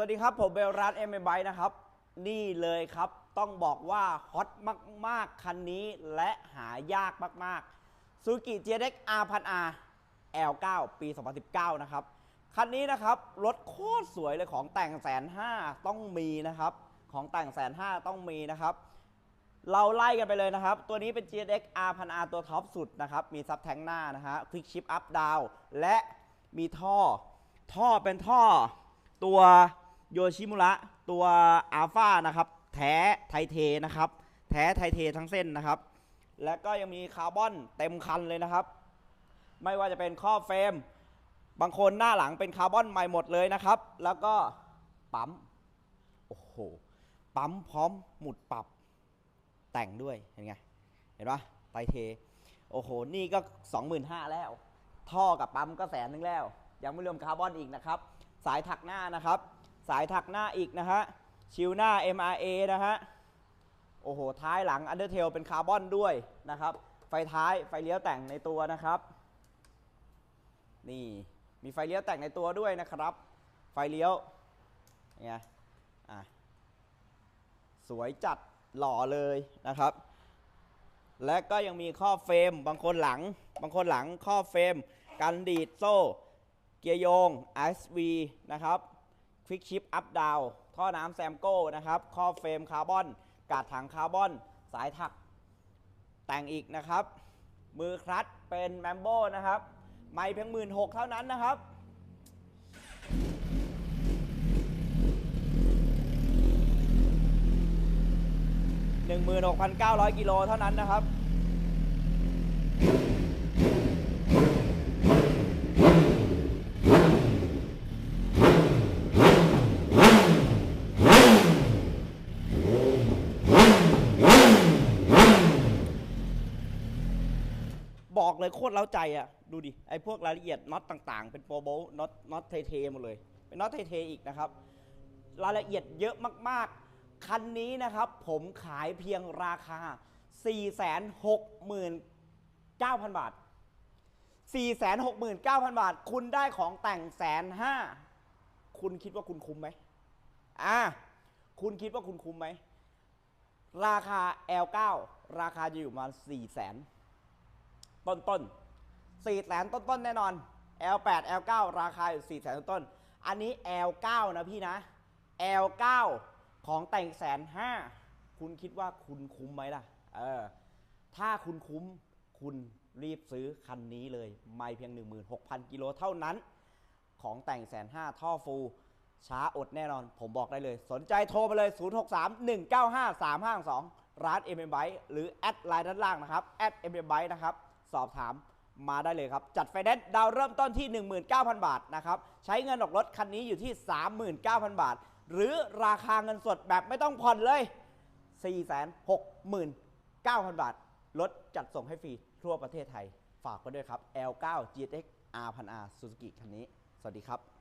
สวัสดีครับ ผมเบลรัตเอ็มไบนะครับ นี่เลยครับต้องบอกว่าฮอตมาก ๆ คันนี้และหายากมากๆซูกิ GX R 1 0 0 R L9 ปี 2019 นะครับ คันนี้นะครับ รถโคตรสวยเลยของแต่งแสนห้าต้องมีนะครับ ของแต่งแสนห้าต้องมีนะครับ เราไล่กันไปเลยนะครับ ตัวนี้เป็น GX R 1 0 0 R ตัวท็อปสุดนะครับ มีซับแทงหน้านะฮะควิกชิปอัพดาวและมีท่อ ท่อเป็นท่อตัว โยชิมุระตัวอัลฟานะครับ แท้ไทเทนะครับ แท้ไทเททั้งเส้นนะครับ และก็ยังมีคาร์บอนเต็มคันเลยนะครับ ไม่ว่าจะเป็นข้อบเฟรม บางคนหน้าหลังเป็นคาร์บอนใหม่หมดเลยนะครับ แล้วก็ปั๊ม โอ้โห ปั๊มพร้อมหมุดปรับแต่งด้วย เห็นไง เห็นปะไตรเท โอ้โห นี่ก็ 25,000แล้ว ท่อกับปั๊มก็แสนนึงแล้ว ยังไม่รวมคาร์บอนอีกนะครับ สายถักหน้านะครับ สายถักหน้าอีกนะฮะ ชิวหน้า MRA นะฮะ โอ้โห ท้ายหลัง Undertail เป็นคาร์บอนด้วยนะครับ ไฟท้ายไฟเลี้ยวแต่งในตัวนะครับ นี่มีไฟเลี้ยวแต่งในตัวด้วยนะครับ ไฟเลี้ยวไงอะสวยจัดหล่อเลยนะครับ และก็ยังมีข้อเฟรมบางคนหลัง บางคนหลังข้อเฟรม กันดีดโซ่ เกียร์โยง SV นะครับ ควิกชิปอัพดาวท่อน้ำแซมโก้นะครับข้อเฟรมคาร์บอน กาดถังคาร์บอน สายถัก แต่งอีกนะครับ มือคลัตช์เป็นแมมโบนะครับ ไม่เพียงหมื่นหกเท่านั้นนะครับ16,900กิโลเท่านั้นนะครับ บอกเลยโคตรเล้าใจอะ ดูดิ ไอ้พวกรายละเอียดน็อตต่างๆ เป็นโปรโบน็อตน็อตเทๆหมดเลย เป็นน็อตเทๆอีกนะครับ รายละเอียดเยอะมากๆ คันนี้นะครับ ผมขายเพียงราคา 469,000 บาท 469,000 บาท คุณได้ของแต่งแสนห้าคุณคิดว่าคุณคุ้มไหมอ่าคุณคิดว่าคุณคุ้มไหม ราคา L9 ราคาจะอยู่ประมาณ4แสน ต้นต้นสี่แสนต้นต้นๆแน่นอน L8 L9 ราคาอยู่สี่แสนต้นต้นๆอันนี้ L9 นะพี่นะ L9 ของแต่งแสนห้าคุณคิดว่าคุณคุ้มไหมล่ะ เออ ถ้าคุณคุ้มคุณรีบซื้อคันนี้เลย ไม่เพียง 16,000 กิโลเท่านั้น ของแต่งแสนห้าท่อฟูช้าอดแน่นอน ผมบอกได้เลย สนใจโทรไปเลย 063 195 352 ร้าน m m b i หรือ แอดไลน์ด้านล่างนะครับ แอด m m b i นะครับ สอบถามมาได้เลยครับ จัดไฟแนนซ์ดาวเริ่มต้นที่ 19,000 บาทนะครับ ใช้เงินออกรถคันนี้อยู่ที่ 39,000 บาท หรือราคาเงินสดแบบไม่ต้องผ่อนเลย 469,000 บาท รถจัดส่งให้ฟรีทั่วประเทศไทย ฝากไว้ด้วยครับ L9 GTX R 1 0 0 R Suzuki คันนี้ สวัสดีครับ